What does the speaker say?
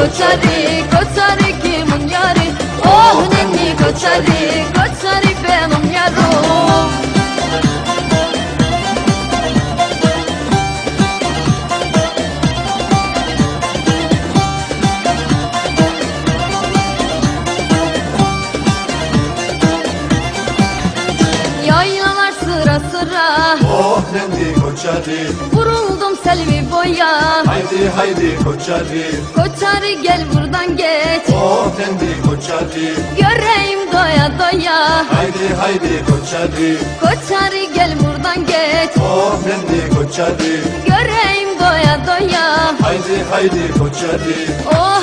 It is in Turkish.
koçari Koçari kimin yari Oh nenni Koçari sıra sıra. Oh nendi koçari. Vuruldum selvi boya. Haydi haydi koçari. Koçari gel buradan geç. Oh nendi koçari. Göreyim doya doya. Haydi haydi koçari. Koçari gel buradan geç. Oh nendi koçari. Göreyim doya doya. Haydi haydi koçari. Oh